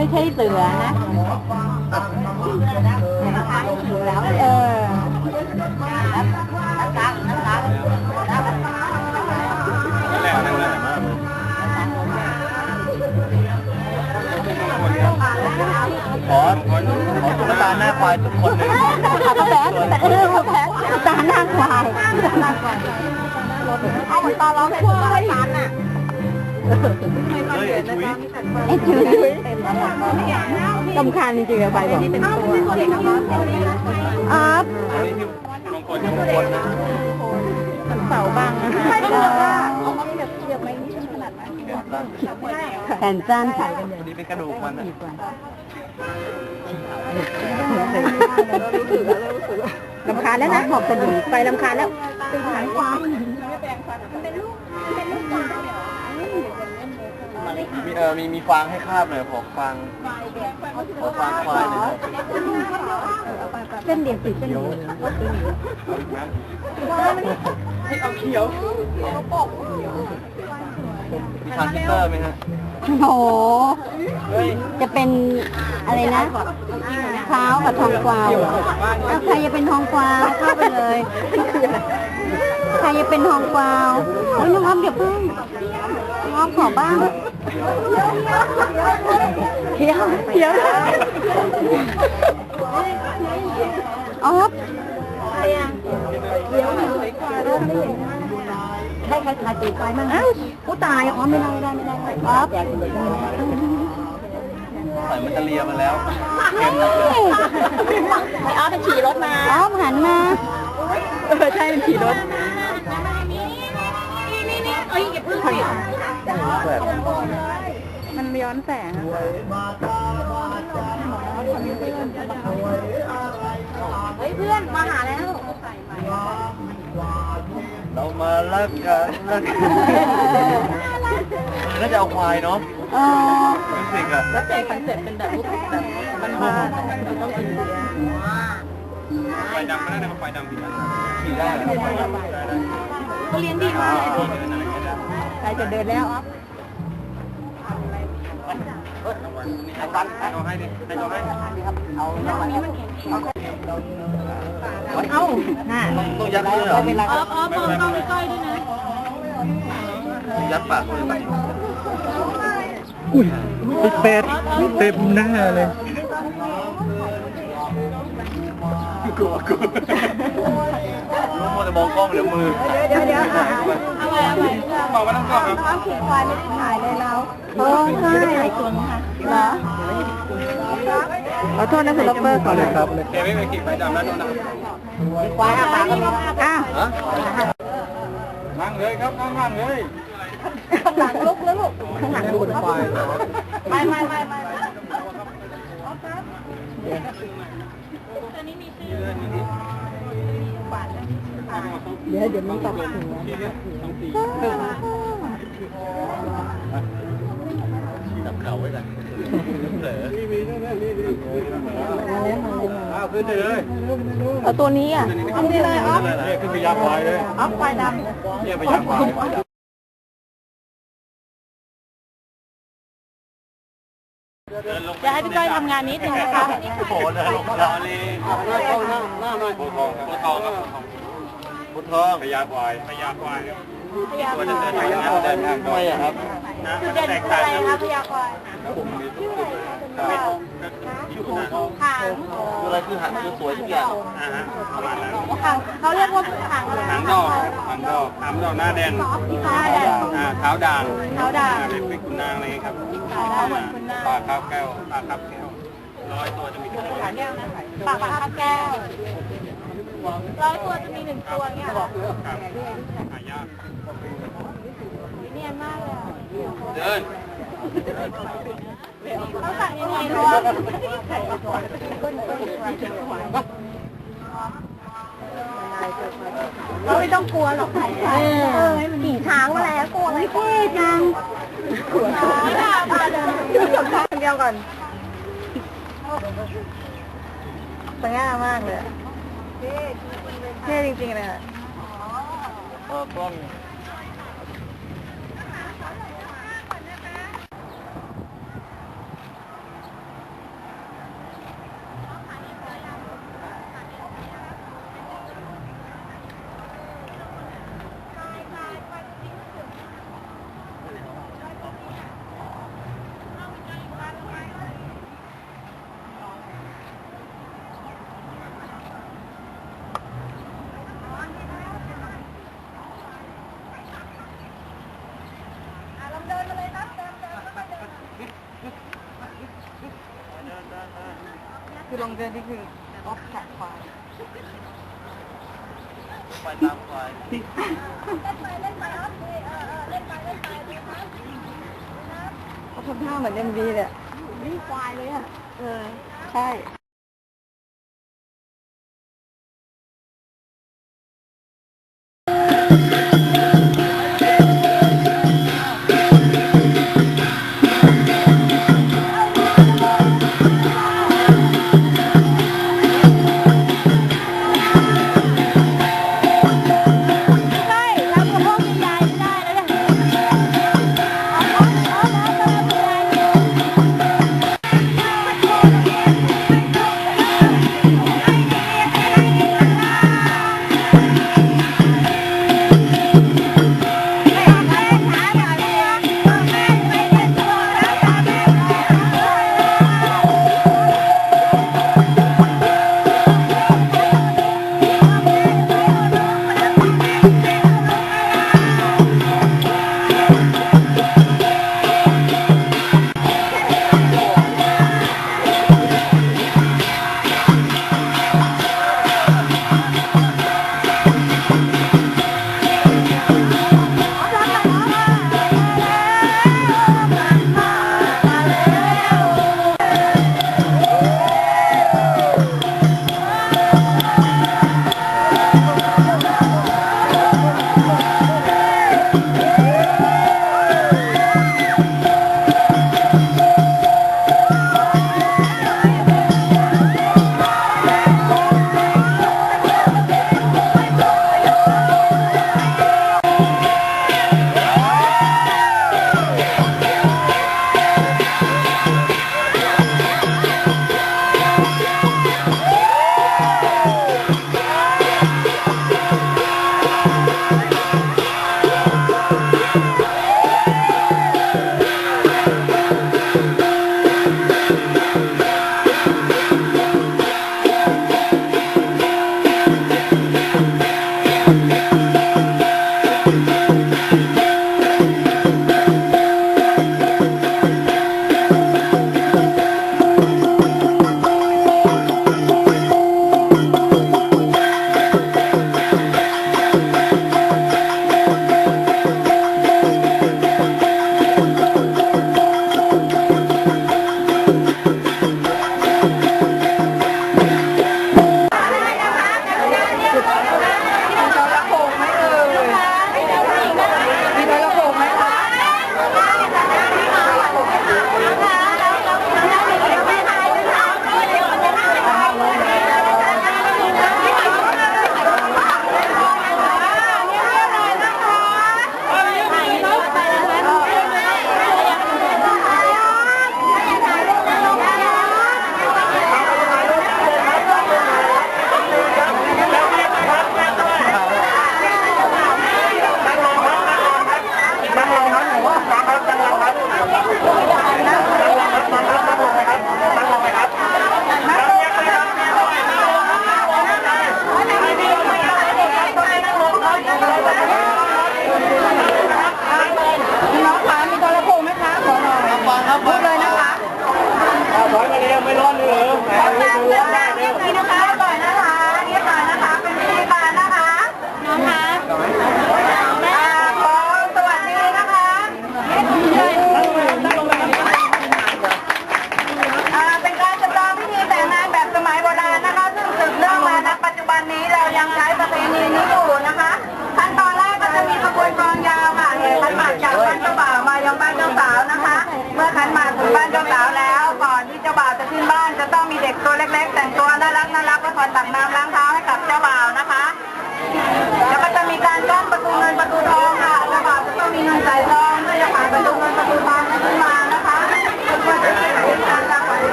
ไม่ใช่เสือนะเออแหละนั่งเลยมากเลยขอขอตุ๊กตาหน้าควายทุกคนเลยขาแพ้แต่เออแพ้ตาหน้าควายเอาเหมือนตอนร้องเพลงควายฟันอะเฮ้ย ไอ้ชุยไอ้จุ้ยสำคัญจริงๆอะไฟบอกอ๋ออันนี้ที่มงคลที่มงคลนะเสาบังนะคะแขนสั้นใส่กันอันนี้เป็นกระดูกมันนะลำคาญแล้วนะหอบกระดูกไปลำคาญแล้วไปหางความ มีเออมีมีฟางให้คาบหน่อยขอฟางขอฟางควายหน่อยเส้นเดียวสิเส้นเดียวเอาอีกไหมให้เอาเขียวมีทรานซิสเตอร์ไหมฮะโอ้โหเฮ้ยจะเป็นอะไรนะเท้ากับทองกวาวเอาใครจะเป็นทองกวาวเข้าไปเลย ใครจะเป็นทองกวาวโอ้ยน้องอ้อมเดี๋ยวเพิ่งน้องอ้อมขอบ้างเขียวเขียวออฟให้ใครถ่ายตีไปมั่งอ้าวผู้ตายอ๋อไม่ได้ไม่ได้ไม่ได้ออฟใส่มันจะเลียมาแล้วไอ้ออฟไปขี่รถมาออฟหันมาเออใช่มันขี่รถ ยอย่าพึ่งสิมันย้อนแสงเฮ้ยเพื่อนมาหาแล้ว เรามาลักกันลักกันน่าจะเอาควายเนาะเออมิวสิกอะแล้วแต่คอนเซ็ปต์เป็นแบบรูปแบบมันมาต้องอินเดียไฟดำไม่ได้ไฟดำขี่ได้เหรอเขาเลี้ยงดีมากเลย ใครจะเดินแล้วอ๊อฟเอาให้ดิเอาให้เอาเอาน่ะต้องยัดด้วยเหรอเป็นไรอ๊อฟอ๊อฟมองกล้องใกล้ด้วยนะยัดปากเลยอุ้ยเป็ดเต็มหน้าเลยกลัวกลัว รู้มัวแต่มองกล้องเดี๋ยวมือเดี๋ยวเดี๋ยวเอาไว้เอาไว้บอกว่าต้องกล้องครับเอาขี่ควายไม่ได้ถ่ายเลยเราโอ้ใช่ไอ้ตัวนี้ค่ะเหรอขอโทษนะคุณล็อปเปอร์ขอเลยครับแกไม่ไปขี่ไฟดำแล้วโดนนะควายอาปากอ้าวนั่งเลยครับนั่งนั่งเลยข้างหลังลุกแล้วลูกข้างหลังลุกควายไม่ไม่ไม่ไม่ เดี๋ยวเดี๋ยวมันตัดหัวจับเข่าไว้กันเผลอมาแล้วมาแล้วอ้าขึ้นเลยเอาตัวนี้อะทำได้เลยอ๊อฟขึ้นไปยักษ์ควายเลยอ๊อฟควายดเนี่ยไปยักษ์ควายจะให้พี่ก้อยทำงานนิดนึงนะคะโอ้โหเลยลงรอเลยเข้าหน้าหน้าหน่อยโบทองโบทองครับ โบทองพยาควายพยาควายมันจะเดินทางเดินทางด้วยอะครับนะจุดเด่นคืออะไรคะพยาควายหางคืออะไรคือหันคือสวยทุกอย่างอ่าฮะประมาณนั้นหางเขาเรียกว่าหางอะไรหางดอกหางดอกหางดอกหน้าแดงขาแดงอ่าเท้าด่างเท้าด่างอ่เป็นเป็นคุณนางอะไรครับเท้าด่างเหมือนคุณนางปลาคาบแก้วปลาคาบแก้วร้อยตัวจะมีตัวปากคาบแก้ว ร้อยตัวจะมีหนึ่งตัวเนี่ยเหรอครับหายากเนียนมากเลยอะเดินต้องสั่งยังไงเนาะเราไม่ต้องกลัวหรอกเออขี่ช้างมาแล้วกลัวไม่เท่จังไม่ได้มาเลยดูจบทางเดียวก่อนสง่ามากเลย เท่จริงๆเลยค่ะ เออกล้อง ดวงเดินนี่คือรถจากควายไปตามควายเล่นไปเล่นไปครับเล่นไปเล่นไปดูครับเขาทำท่าเหมือนเอ็มบีเลยนี่ควายเลยอะ เออ ใช่าสาวแล้ว ก่อนที่เจ้าบ่าวจะขึ้นบ้านจะต้องมีเด็กตัวเล็กๆ แต่งตัวน่ารักน่ารักไว้คอยตักน้ำล้างเท้า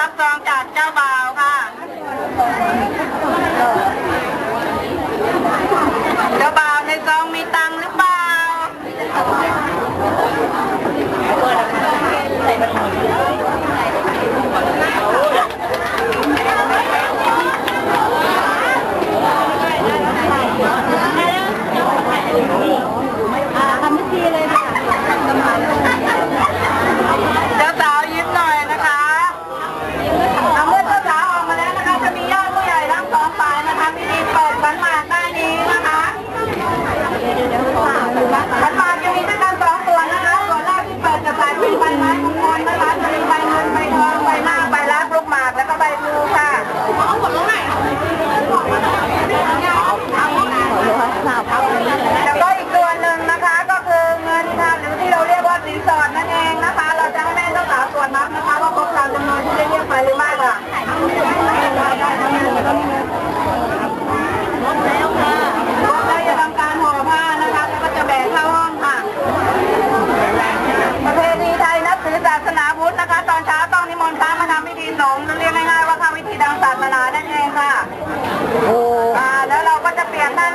รับรองจากเจ้าบ่าวค่ะ เจ้าบ่าวในซองมีตังหรือเปล่าใส่บัตร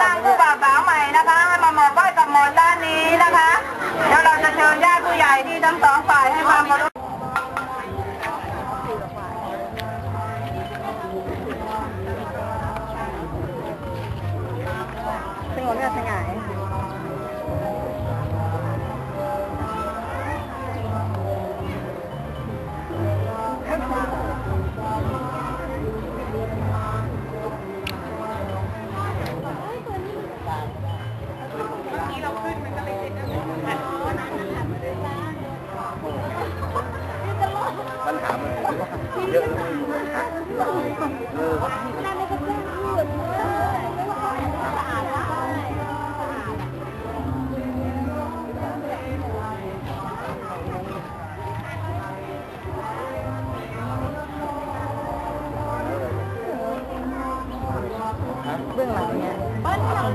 ทางผู้บ่าวสาวใหม่นะคะให้มาหมอบไหว้กับหมอนด้านนี้นะคะ แล้วเราจะเชิญญาติผู้ใหญ่ที่ทั้งสองฝ่ายให้ความเคา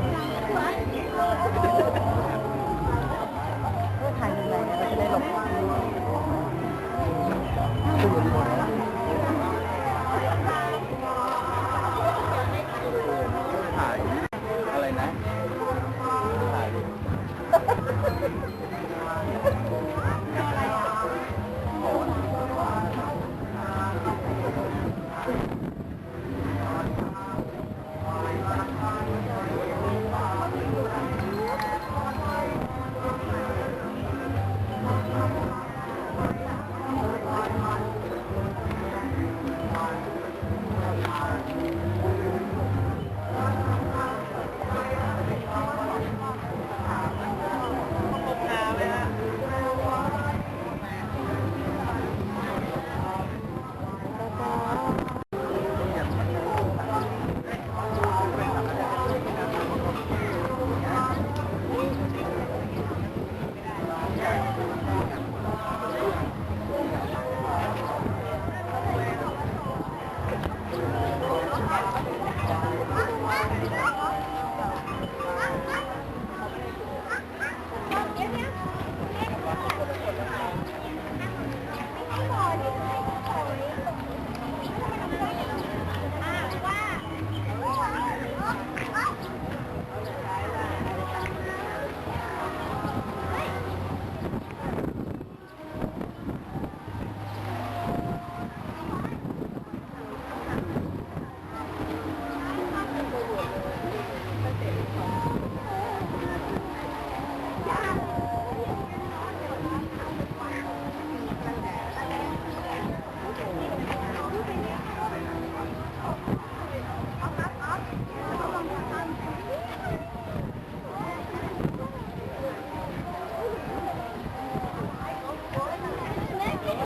down.